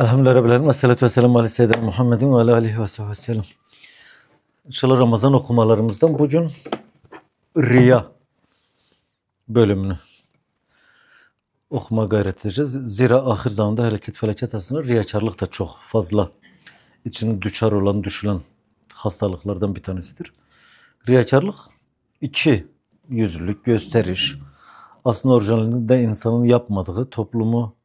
Elhamdülillahi Rabbil Alemin. Esselatu vesselamu ala seyyidina Muhammedin ve sahbihi ve sellem. İnşallah Ramazan okumalarımızdan bugün Riya bölümünü okuma gayret edeceğiz. Zira ahir zamanda hareket felaket aslında riyakarlık da çok fazla içine düşer olan, düşülen hastalıklardan bir tanesidir. Riyakarlık iki yüzlülük, gösteriş. Aslında orijinalinde insanın yapmadığı toplumu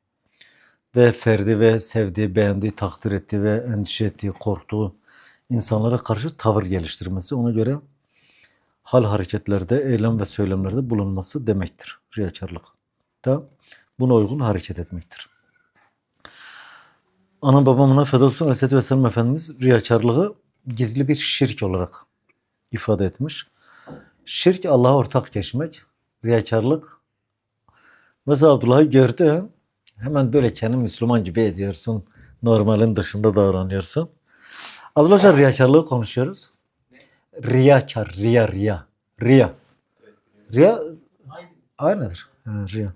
ve ferdi ve sevdiği, beğendiği, takdir ettiği ve endişe ettiği, korktuğu insanlara karşı tavır geliştirmesi. Ona göre hal hareketlerde, eylem ve söylemlerde bulunması demektir. Riyakarlık da buna uygun hareket etmektir. Ana babamına feda olsun Aleyhisselatü Vesselam Efendimiz riyakarlığı gizli bir şirk olarak ifade etmiş. Şirk Allah'a ortak geçmek, riyakarlık Mesela Abdullah'ı gördü. Hemen böyle kendi Müslüman gibi ediyorsun. Normalin dışında davranıyorsun. Abdullah Hocam riyakarlığı konuşuyoruz. Riyakar, riya, riya. Riya. Riya aynıdır. Ha, riya.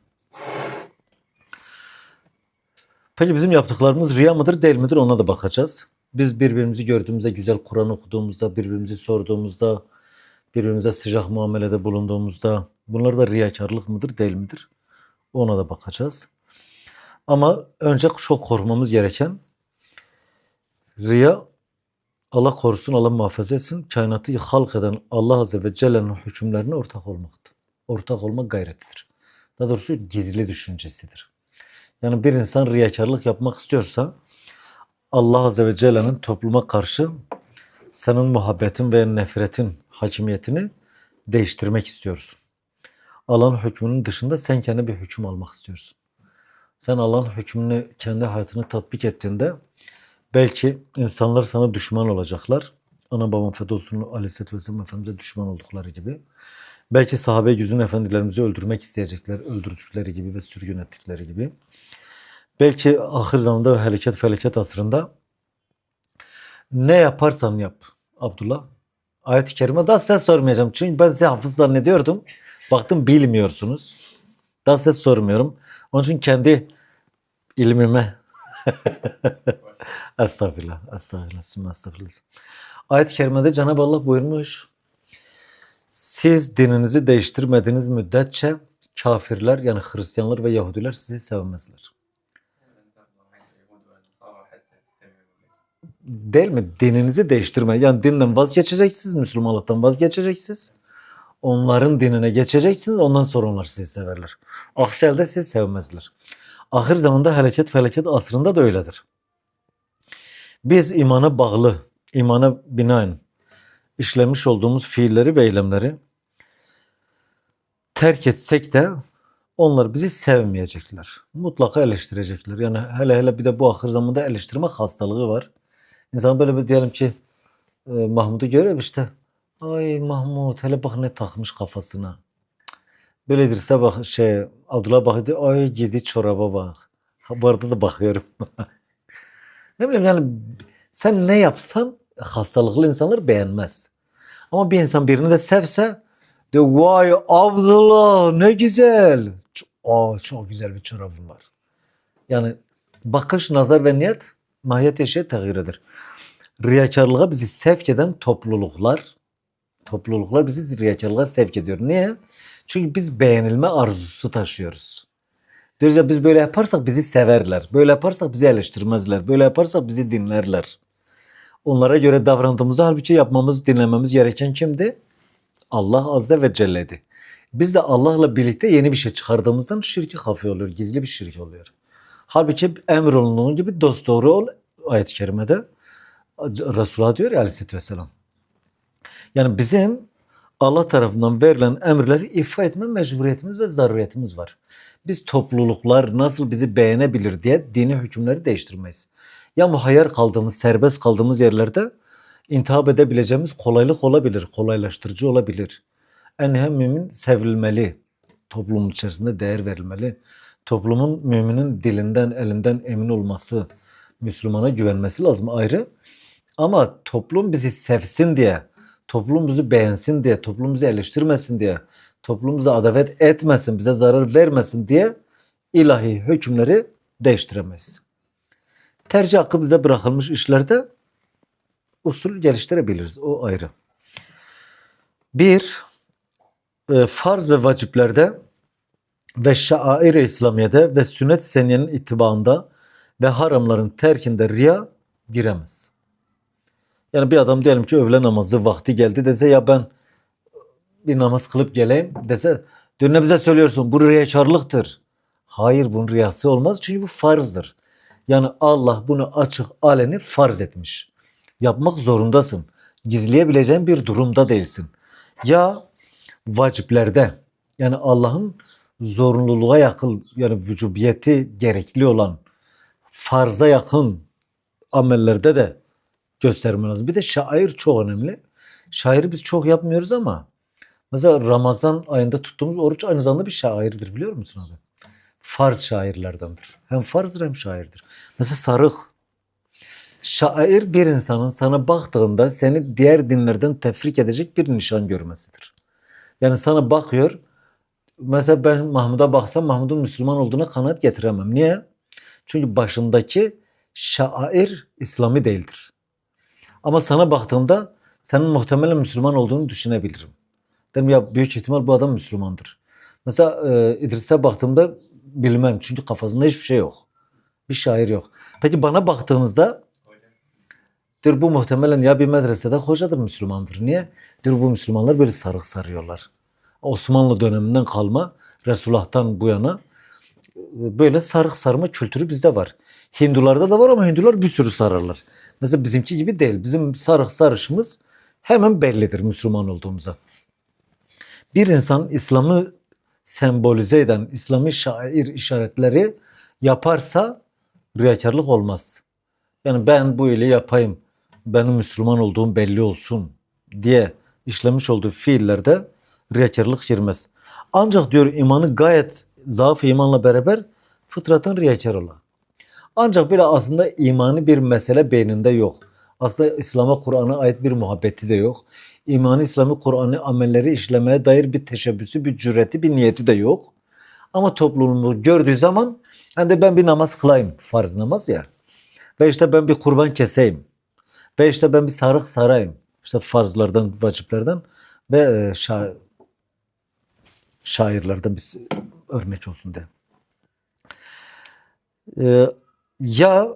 Peki bizim yaptıklarımız riya mıdır değil midir ona da bakacağız. Biz birbirimizi gördüğümüzde, güzel Kur'an okuduğumuzda, birbirimizi sorduğumuzda, birbirimize sıcak muamelede bulunduğumuzda bunlar da riyakarlık mıdır değil midir? Ona da bakacağız. Ama önce çok korkmamız gereken riya Allah korusun, Allah muhafaza etsin. Kainatı halk eden Allah Azze ve Celle'nin hükümlerine ortak olmaktır. Ortak olmak gayretidir. Daha doğrusu gizli düşüncesidir. Yani bir insan riyakarlık yapmak istiyorsa Allah Azze ve Celle'nin topluma karşı senin muhabbetin ve nefretin hakimiyetini değiştirmek istiyorsun. Allah'ın hükmünün dışında sen kendi bir hüküm almak istiyorsun. Sen Allah'ın hükmünü kendi hayatını tatbik ettiğinde belki insanlar sana düşman olacaklar. Ana babam olsun Aleyhisselatü Vesselam Efendimiz'e düşman oldukları gibi. Belki sahabe yüzün efendilerimizi öldürmek isteyecekler, öldürdükleri gibi ve sürgün ettikleri gibi. Belki ahir zamanda hareket felaket asrında ne yaparsan yap Abdullah. Ayet-i Kerime daha size sormayacağım. Çünkü ben size hafız zannediyordum. Baktım bilmiyorsunuz. Daha size sormuyorum. Onun için kendi ilmime estağfirullah, estağfirullah, sümme estağfirullah. Ayet-i Kerime'de Cenab-ı Allah buyurmuş. Siz dininizi değiştirmediğiniz müddetçe kafirler yani Hristiyanlar ve Yahudiler sizi sevmezler. Değil mi? Dininizi değiştirme. Yani dinden vazgeçeceksiniz, Müslümanlıktan vazgeçeceksiniz. Onların dinine geçeceksiniz, ondan sonra onlar sizi severler. Aksi halde sizi sevmezler. Ahir zamanda hareket felaket asrında da öyledir. Biz imana bağlı, imana binaen işlemiş olduğumuz fiilleri ve eylemleri terk etsek de onlar bizi sevmeyecekler. Mutlaka eleştirecekler. Yani hele hele bir de bu ahir zamanda eleştirme hastalığı var. İnsan böyle bir diyelim ki e, Mahmut'u görüyor işte. Ay Mahmut hele bak ne takmış kafasına. Böyledir sabah şey Abdullah bakıyordu. Ay gidi çoraba bak. Bu arada da bakıyorum. ne bileyim yani sen ne yapsan hastalıklı insanlar beğenmez. Ama bir insan birini de sevse de vay Abdullah ne güzel. Aa, çok güzel bir çorabın var. Yani bakış, nazar ve niyet mahiyet eşya tağyiridir. Riyakarlığa bizi sevk eden topluluklar, topluluklar bizi riyakarlığa sevk ediyor. Niye? Çünkü biz beğenilme arzusu taşıyoruz. Diyoruz ya biz böyle yaparsak bizi severler. Böyle yaparsak bizi eleştirmezler. Böyle yaparsak bizi dinlerler. Onlara göre davrandığımızda halbuki yapmamız, dinlememiz gereken kimdi? Allah Azze ve Celle'di. Biz de Allah'la birlikte yeni bir şey çıkardığımızdan şirki hafi oluyor. Gizli bir şirk oluyor. Halbuki emrolunduğun gibi dost doğru ol ayet-i kerimede Resulullah diyor ya aleyhissalatü vesselam. Yani bizim Allah tarafından verilen emirleri ifa etme mecburiyetimiz ve zaruriyetimiz var. Biz topluluklar nasıl bizi beğenebilir diye dini hükümleri değiştirmeyiz. Ya muhayyar kaldığımız, serbest kaldığımız yerlerde intihap edebileceğimiz kolaylık olabilir, kolaylaştırıcı olabilir. En hem mümin sevilmeli, toplumun içerisinde değer verilmeli. Toplumun müminin dilinden, elinden emin olması, Müslümana güvenmesi lazım ayrı. Ama toplum bizi sevsin diye, toplum bizi beğensin diye, toplum bizi eleştirmesin diye, toplum bize adavet etmesin, bize zarar vermesin diye ilahi hükümleri değiştiremeyiz. tercih hakkı bize bırakılmış işlerde usul geliştirebiliriz. O ayrı. Bir, e, farz ve vaciplerde ve şair-i İslamiye'de ve sünnet seniyenin itibaında ve haramların terkinde riya giremez. Yani bir adam diyelim ki öğle namazı vakti geldi dese ya ben bir namaz kılıp geleyim dese dün ne bize söylüyorsun bu riyakarlıktır. Hayır bunun riyası olmaz çünkü bu farzdır. Yani Allah bunu açık aleni farz etmiş. Yapmak zorundasın. Gizleyebileceğin bir durumda değilsin. Ya vaciplerde yani Allah'ın zorunluluğa yakın yani vücubiyeti gerekli olan farza yakın amellerde de göstermen lazım. Bir de şair çok önemli. Şairi biz çok yapmıyoruz ama mesela Ramazan ayında tuttuğumuz oruç aynı zamanda bir şairdir biliyor musun abi? Farz şairlerdendir. Hem farzdır hem şairdir. Mesela sarık. Şair bir insanın sana baktığında seni diğer dinlerden tefrik edecek bir nişan görmesidir. Yani sana bakıyor. Mesela ben Mahmud'a baksam Mahmud'un Müslüman olduğuna kanaat getiremem. Niye? Çünkü başındaki şair İslami değildir. Ama sana baktığımda senin muhtemelen Müslüman olduğunu düşünebilirim. Derim ya büyük ihtimal bu adam Müslümandır. Mesela e, İdris'e baktığımda bilmem çünkü kafasında hiçbir şey yok. Bir şair yok. Peki bana baktığınızda diyor bu muhtemelen ya bir medresede hocadır Müslümandır. Niye? Diyor bu Müslümanlar böyle sarık sarıyorlar. Osmanlı döneminden kalma Resulullah'tan bu yana e, böyle sarık sarma kültürü bizde var. Hindularda da var ama Hindular bir sürü sararlar. Mesela bizimki gibi değil. Bizim sarık sarışımız hemen bellidir Müslüman olduğumuza. Bir insan İslam'ı sembolize eden İslami şair işaretleri yaparsa riyakarlık olmaz. Yani ben bu ile yapayım, benim Müslüman olduğum belli olsun diye işlemiş olduğu fiillerde riyakarlık girmez. Ancak diyor imanı gayet zaaf imanla beraber fıtratın riyakar ola. Ancak böyle aslında imani bir mesele beyninde yok. Aslında İslam'a Kur'an'a ait bir muhabbeti de yok. İmanı İslam'ı Kur'an'ı amelleri işlemeye dair bir teşebbüsü, bir cüreti, bir niyeti de yok. Ama toplumu gördüğü zaman hani ben bir namaz kılayım, farz namaz ya. Ve işte ben bir kurban keseyim. Ve işte ben bir sarık sarayım. İşte farzlardan, vaciplerden ve e, şa şairlerden bir örnek olsun diye. Ee, ya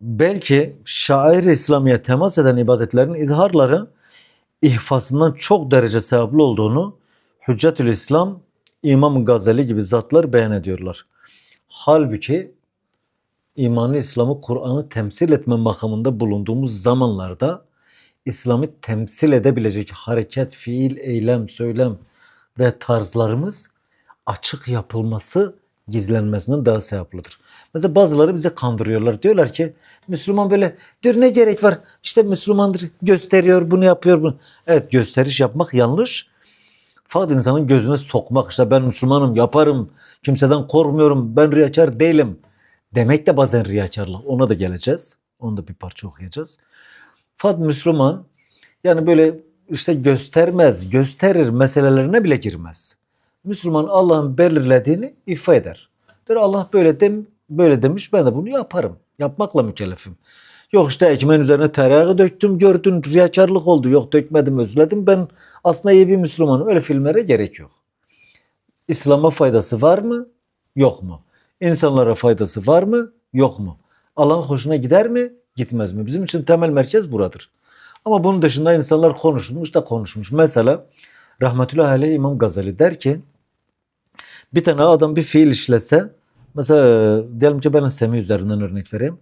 belki şair İslamiye temas eden ibadetlerin izharları ihfasından çok derece sevaplı olduğunu Hüccetül İslam, İmam Gazali gibi zatlar beyan ediyorlar. Halbuki imanı İslam'ı Kur'an'ı temsil etme makamında bulunduğumuz zamanlarda İslam'ı temsil edebilecek hareket, fiil, eylem, söylem ve tarzlarımız açık yapılması gizlenmesinden daha sevaplıdır. Mesela bazıları bize kandırıyorlar. Diyorlar ki Müslüman böyle diyor ne gerek var? İşte Müslümandır gösteriyor bunu yapıyor bunu. Evet gösteriş yapmak yanlış. Fakat insanın gözüne sokmak işte ben Müslümanım yaparım. Kimseden korkmuyorum. Ben riyakar değilim. Demek de bazen riyakarlık. Ona da geleceğiz. Onu da bir parça okuyacağız. Fakat Müslüman yani böyle işte göstermez, gösterir meselelerine bile girmez. Müslüman Allah'ın belirlediğini ifa eder. Der Allah böyle dem böyle demiş ben de bunu yaparım. Yapmakla mükellefim. Yok işte ekmeğin üzerine tereyağı döktüm gördün riyakarlık oldu. Yok dökmedim özledim ben aslında iyi bir Müslümanım. Öyle filmlere gerek yok. İslam'a faydası var mı? Yok mu? İnsanlara faydası var mı? Yok mu? Allah'ın hoşuna gider mi? Gitmez mi? Bizim için temel merkez buradır. Ama bunun dışında insanlar konuşmuş da konuşmuş. Mesela rahmetullahi aleyh İmam Gazali der ki bir tane adam bir fiil işlese mesela diyelim ki ben Semi üzerinden örnek vereyim.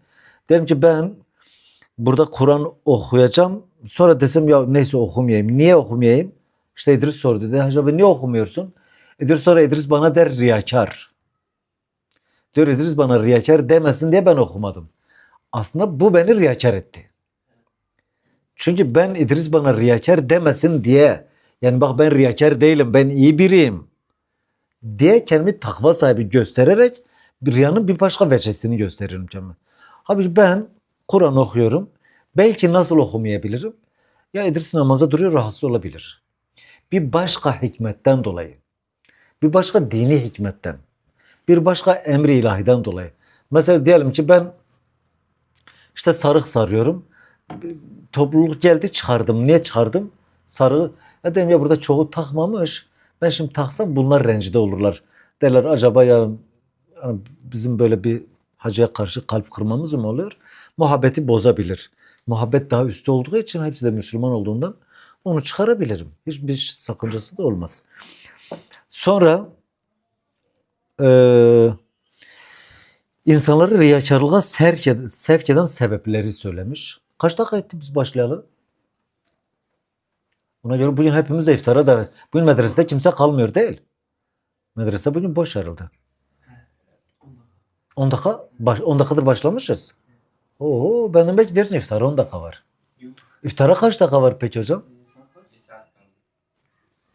Diyelim ki ben burada Kur'an okuyacağım. Sonra desem ya neyse okumayayım. Niye okumayayım? İşte İdris sordu. Dedi Hacı niye okumuyorsun? İdris sonra İdris bana der riyakar. Diyor İdris bana riyakar demesin diye ben okumadım. Aslında bu beni riyakar etti. Çünkü ben İdris bana riyakar demesin diye yani bak ben riyakar değilim ben iyi biriyim diye kendimi takva sahibi göstererek riyanın bir başka veçesini gösteririm kendime. Halbuki ben Kur'an okuyorum. Belki nasıl okumayabilirim? Ya İdris namaza duruyor rahatsız olabilir. Bir başka hikmetten dolayı. Bir başka dini hikmetten. Bir başka emri ilahiden dolayı. Mesela diyelim ki ben İşte sarık sarıyorum. Topluluk geldi çıkardım. Niye çıkardım? Sarığı. Ya dedim ya burada çoğu takmamış. Ben şimdi taksam bunlar rencide olurlar. Derler acaba ya yani bizim böyle bir hacıya karşı kalp kırmamız mı oluyor? Muhabbeti bozabilir. Muhabbet daha üstte olduğu için hepsi de Müslüman olduğundan onu çıkarabilirim. Hiçbir sakıncası da olmaz. Sonra eee insanları riyakarlığa sevk, ed- sevk eden sebepleri söylemiş. Kaç dakika etti biz başlayalım? Ona göre bugün hepimiz iftara davet. Bugün medresede kimse kalmıyor değil. Medrese bugün boş herhalde. 10 dakika, baş, 10 dakikadır başlamışız. Oo, benden belki dersin iftara 10 dakika var. İftara kaç dakika var peki hocam?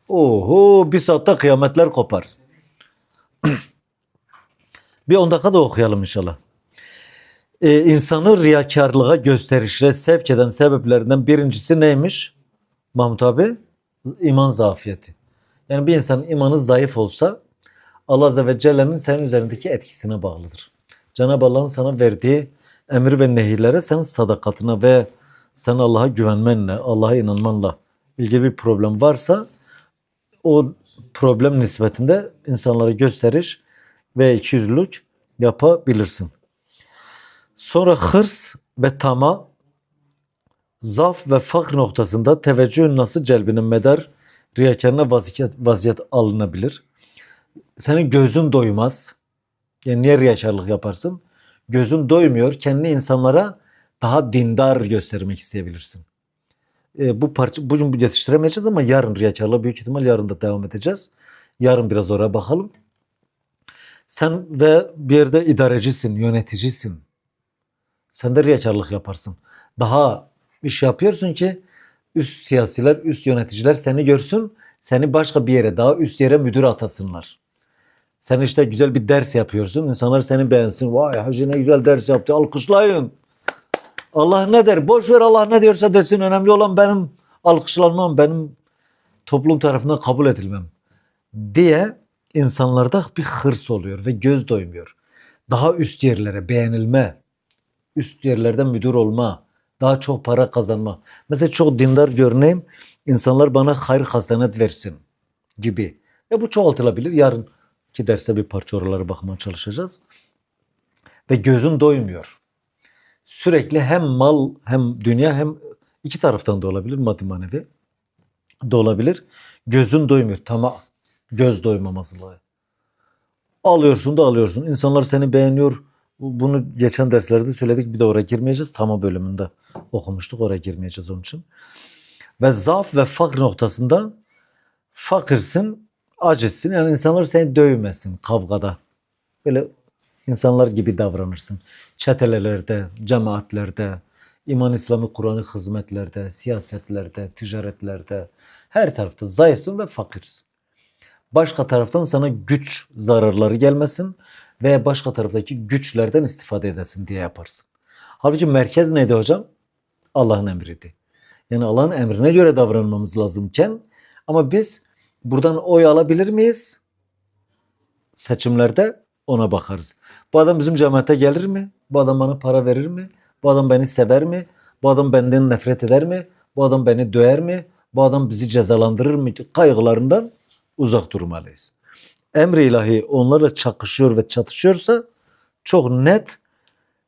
Oho bir saatte kıyametler kopar. bir 10 dakika da okuyalım inşallah. Ee, insanı riyakarlığa gösterişle sevk eden sebeplerinden birincisi neymiş? Mahmut abi? İman zafiyeti. Yani bir insanın imanı zayıf olsa Allah Azze ve Celle'nin senin üzerindeki etkisine bağlıdır. Cenab-ı Allah'ın sana verdiği emir ve nehirlere senin sadakatine ve sen Allah'a güvenmenle, Allah'a inanmanla ilgili bir problem varsa o problem nispetinde insanlara gösteriş ve ikiyüzlülük yapabilirsin. Sonra hırs ve tama zaf ve fakr noktasında teveccühün nasıl celbinin medar riyakarına vaziyet, vaziyet alınabilir. Senin gözün doymaz. Yani niye riyakarlık yaparsın? Gözün doymuyor. Kendini insanlara daha dindar göstermek isteyebilirsin. E, bu parça bugün yetiştiremeyeceğiz ama yarın riyakarlığa büyük ihtimal yarın da devam edeceğiz. Yarın biraz oraya bakalım. Sen ve bir yerde idarecisin, yöneticisin. Sen de riyakarlık yaparsın. Daha iş yapıyorsun ki üst siyasiler, üst yöneticiler seni görsün, seni başka bir yere, daha üst yere müdür atasınlar. Sen işte güzel bir ders yapıyorsun, insanlar seni beğensin. Vay hacı ne güzel ders yaptı, alkışlayın. Allah ne der? Boş ver Allah ne diyorsa desin. Önemli olan benim alkışlanmam, benim toplum tarafından kabul edilmem diye insanlarda bir hırs oluyor ve göz doymuyor. Daha üst yerlere beğenilme, üst yerlerden müdür olma, daha çok para kazanma. Mesela çok dindar görüneyim, insanlar bana hayır hasenet versin gibi. E bu çoğaltılabilir. Yarınki derste bir parça oralara bakmaya çalışacağız. Ve gözün doymuyor. Sürekli hem mal hem dünya hem iki taraftan da olabilir maddi manevi da olabilir. Gözün doymuyor. Tamam. Göz doymamazlığı. Alıyorsun da alıyorsun. İnsanlar seni beğeniyor. Bu- Bunu geçen derslerde söyledik. Bir de oraya girmeyeceğiz. Tamam bölümünde okumuştuk. Oraya girmeyeceğiz onun için. Ve zaaf ve fakr noktasında fakirsin, acizsin. Yani insanlar seni dövmesin kavgada. Böyle insanlar gibi davranırsın. Çetelelerde, cemaatlerde, iman İslam'ı Kur'an'ı hizmetlerde, siyasetlerde, ticaretlerde her tarafta zayıfsın ve fakirsin. Başka taraftan sana güç zararları gelmesin veya başka taraftaki güçlerden istifade edesin diye yaparsın. Halbuki merkez neydi hocam? Allah'ın emriydi. Yani Allah'ın emrine göre davranmamız lazımken ama biz buradan oy alabilir miyiz? Seçimlerde ona bakarız. Bu adam bizim cemaate gelir mi? Bu adam bana para verir mi? Bu adam beni sever mi? Bu adam benden nefret eder mi? Bu adam beni döver mi? Bu adam bizi cezalandırır mı? Kaygılarından uzak durmalıyız. Emri ilahi onlarla çakışıyor ve çatışıyorsa çok net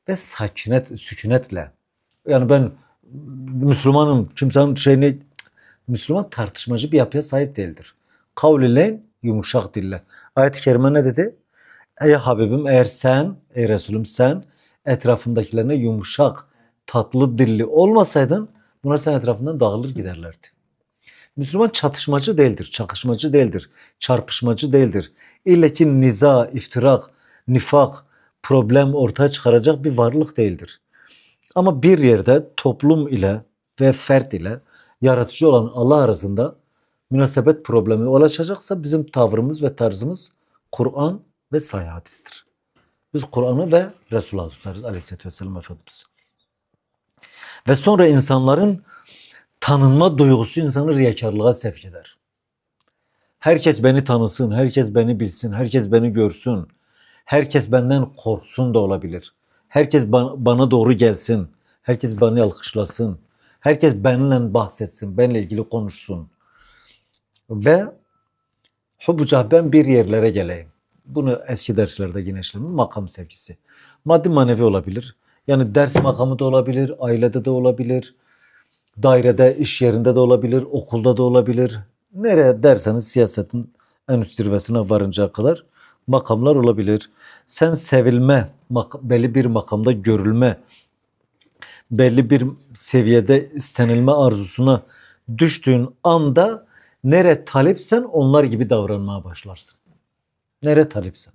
ve sakinet, sükunetle. Yani ben Müslümanım, kimsenin şeyini Müslüman tartışmacı bir yapıya sahip değildir. Kavlileyn yumuşak dille. Ayet-i kerime ne dedi? Ey Habibim eğer sen, ey Resulüm sen etrafındakilerine yumuşak, tatlı dilli olmasaydın bunlar sen etrafından dağılır giderlerdi. Müslüman çatışmacı değildir, çakışmacı değildir, çarpışmacı değildir. İlle ki niza, iftirak, nifak, problem ortaya çıkaracak bir varlık değildir. Ama bir yerde toplum ile ve fert ile yaratıcı olan Allah arasında münasebet problemi oluşacaksa bizim tavrımız ve tarzımız Kur'an ve sahih hadistir. Biz Kur'an'ı ve Resulullah'ı tutarız aleyhisselatü vesselam Efendimiz. Ve sonra insanların tanınma duygusu insanı riyakarlığa sevk eder. Herkes beni tanısın, herkes beni bilsin, herkes beni görsün. Herkes benden korksun da olabilir. Herkes ba- bana doğru gelsin. Herkes beni alkışlasın. Herkes benimle bahsetsin, benimle ilgili konuşsun. Ve Hubucah ben bir yerlere geleyim. Bunu eski derslerde yine işledim. Makam sevgisi. Maddi manevi olabilir. Yani ders makamı da olabilir, ailede de olabilir, dairede, iş yerinde de olabilir, okulda da olabilir. Nereye derseniz siyasetin en üst zirvesine varıncaya kadar makamlar olabilir. Sen sevilme, belli bir makamda görülme, belli bir seviyede istenilme arzusuna düştüğün anda nere talipsen onlar gibi davranmaya başlarsın. Nere talipsen.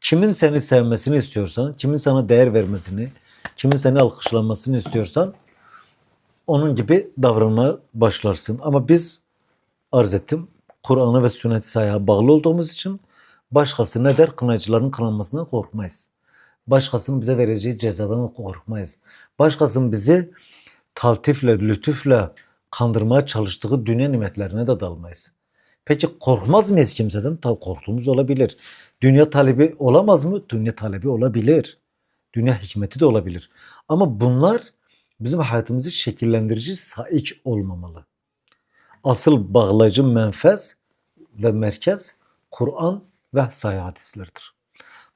Kimin seni sevmesini istiyorsan, kimin sana değer vermesini, kimin seni alkışlamasını istiyorsan onun gibi davranmaya başlarsın. Ama biz arz ettim. Kur'an'a ve sünnet sayaya bağlı olduğumuz için başkası ne der? Kınayıcıların kınanmasından korkmayız. Başkasının bize vereceği cezadan korkmayız. Başkasının bizi taltifle, lütufla kandırmaya çalıştığı dünya nimetlerine de dalmayız. Peki korkmaz mıyız kimseden? Tabii korktuğumuz olabilir. Dünya talebi olamaz mı? Dünya talebi olabilir. Dünya hikmeti de olabilir. Ama bunlar bizim hayatımızı şekillendirici saik olmamalı. Asıl bağlayıcı menfez ve merkez Kur'an ve sahih hadislerdir.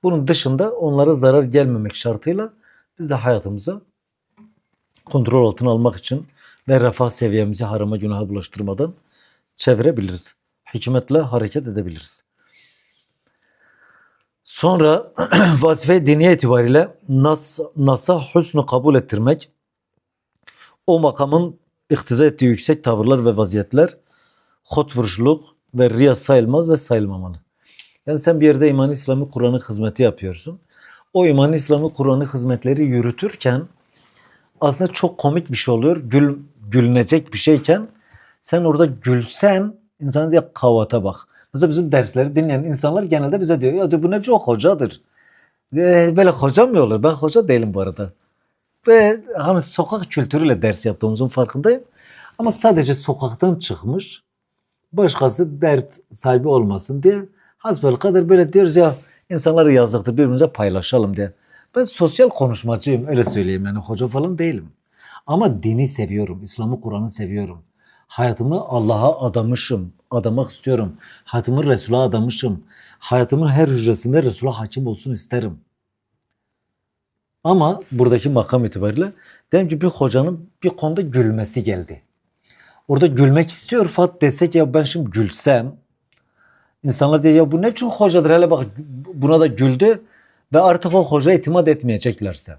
Bunun dışında onlara zarar gelmemek şartıyla biz de hayatımızı kontrol altına almak için ve refah seviyemizi harama günaha bulaştırmadan çevirebiliriz. Hikmetle hareket edebiliriz. Sonra vazife diniye itibariyle nas, nasa hüsnü kabul ettirmek, o makamın iktiza ettiği yüksek tavırlar ve vaziyetler, hot vuruşluk ve riya sayılmaz ve sayılmamalı. Yani sen bir yerde iman İslam'ı Kur'an'ı hizmeti yapıyorsun. O iman İslam'ı Kur'an'ı hizmetleri yürütürken aslında çok komik bir şey oluyor. Gül, gülünecek bir şeyken sen orada gülsen insan diye kavata bak. Mesela bizim dersleri dinleyen insanlar genelde bize diyor ya diyor, bu ne biçim hocadır. E, böyle hoca mı olur? Ben hoca değilim bu arada. Ve hani sokak kültürüyle ders yaptığımızın farkındayım. Ama sadece sokaktan çıkmış başkası dert sahibi olmasın diye hasbel kadar böyle diyoruz ya insanlara yazıktır birbirimize paylaşalım diye. Ben sosyal konuşmacıyım öyle söyleyeyim yani hoca falan değilim. Ama dini seviyorum, İslam'ı Kur'an'ı seviyorum. Hayatımı Allah'a adamışım, adamak istiyorum. Hayatımı Resul'a adamışım. Hayatımın her hücresinde Resul'a hakim olsun isterim. Ama buradaki makam itibariyle diyelim ki bir hocanın bir konuda gülmesi geldi. Orada gülmek istiyor Fat desek ya ben şimdi gülsem insanlar diyor ya bu ne biçim hocadır hele bak buna da güldü ve artık o hoca itimat etmeyeceklerse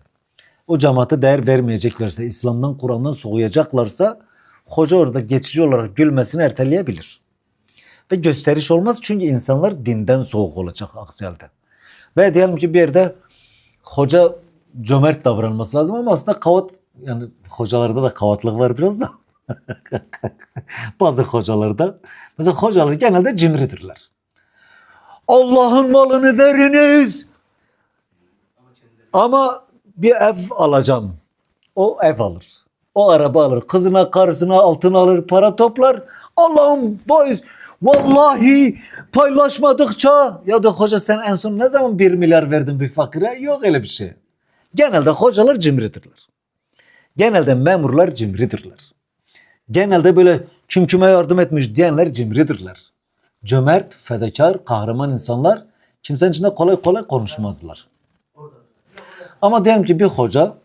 o cemaate değer vermeyeceklerse İslam'dan Kur'an'dan soğuyacaklarsa hoca orada geçici olarak gülmesini erteleyebilir. Ve gösteriş olmaz çünkü insanlar dinden soğuk olacak aksi halde. Ve diyelim ki bir yerde hoca cömert davranması lazım ama aslında kavat yani hocalarda da kavatlık var biraz da. Bazı hocalarda mesela hocalar genelde cimridirler. Allah'ın malını veriniz. Ama bir ev alacağım. O ev alır. O araba alır. Kızına, karısına altın alır, para toplar. Allah'ım faiz. Vallahi paylaşmadıkça ya da hoca sen en son ne zaman bir milyar verdin bir fakire? Yok öyle bir şey. Genelde hocalar cimridirler. Genelde memurlar cimridirler. Genelde böyle kim kime yardım etmiş diyenler cimridirler. Cömert, fedakar, kahraman insanlar kimsenin içinde kolay kolay konuşmazlar. Ama diyelim ki bir hoca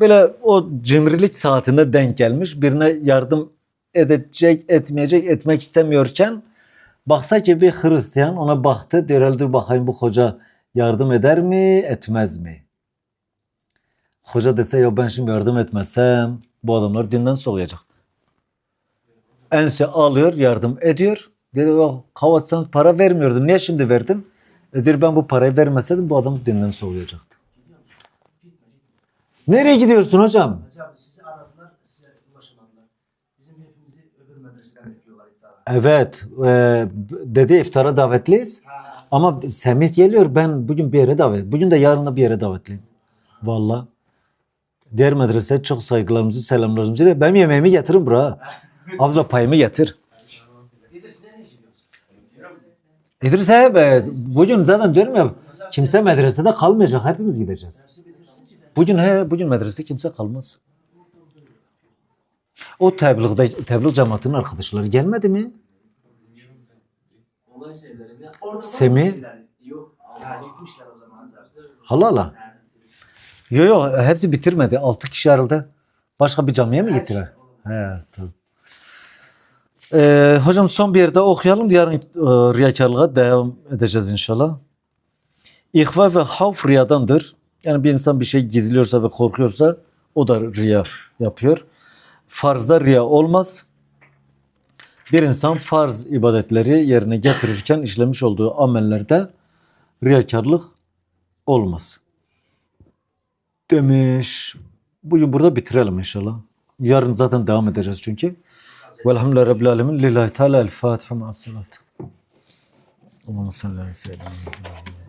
böyle o cimrilik saatinde denk gelmiş birine yardım edecek, etmeyecek, etmek istemiyorken baksa ki bir Hristiyan ona baktı diyor bakayım bu hoca yardım eder mi, etmez mi? Hoca dese ya ben şimdi yardım etmezsem bu adamlar dinden soğuyacak. Ense alıyor, yardım ediyor. Dedi o kavatsan para vermiyordun. Niye şimdi verdin? E diyor ben bu parayı vermeseydim bu adam dinden soğuyacaktı. Nereye gidiyorsun hocam? Hocam sizi aradılar, size ulaşamadılar. Bizim hepimizi öbür medreseden bekliyorlar iftara. Evet. e, dedi iftara davetliyiz. Ha, Ama Semih geliyor. Ben bugün bir yere davet. Bugün de yarın da bir yere davetliyim. Valla. Diğer medrese çok saygılarımızı, selamlarımızı. Benim yemeğimi getirin buraya. Abla payımı getir. İdris abi bugün zaten diyorum ya kimse medresede kalmayacak. Hepimiz gideceğiz. Nasip edersin ki ben Bugün he, bugün medrese kimse kalmaz. O tebliğde, tebliğ cemaatinin arkadaşları gelmedi mi? Semih. yok. Gitmişler o zaman zaten. Halala. Yok yok hepsi bitirmedi. Altı kişi herhalde. Başka bir camiye mi gittiler? He tamam. Ee, hocam son bir yerde okuyalım. Yarın e, riyakarlığa devam edeceğiz inşallah. İhva ve havf riyadandır. Yani bir insan bir şey gizliyorsa ve korkuyorsa o da riya yapıyor. Farzda riya olmaz. Bir insan farz ibadetleri yerine getirirken işlemiş olduğu amellerde riyakarlık olmaz. Demiş. Bugün burada bitirelim inşallah. Yarın zaten devam edeceğiz çünkü. Velhamdülillahi Rabbil Alemin. Lillahi Teala el Fatiha ma'as salat. Allahümme salli ala seyyidina Muhammed.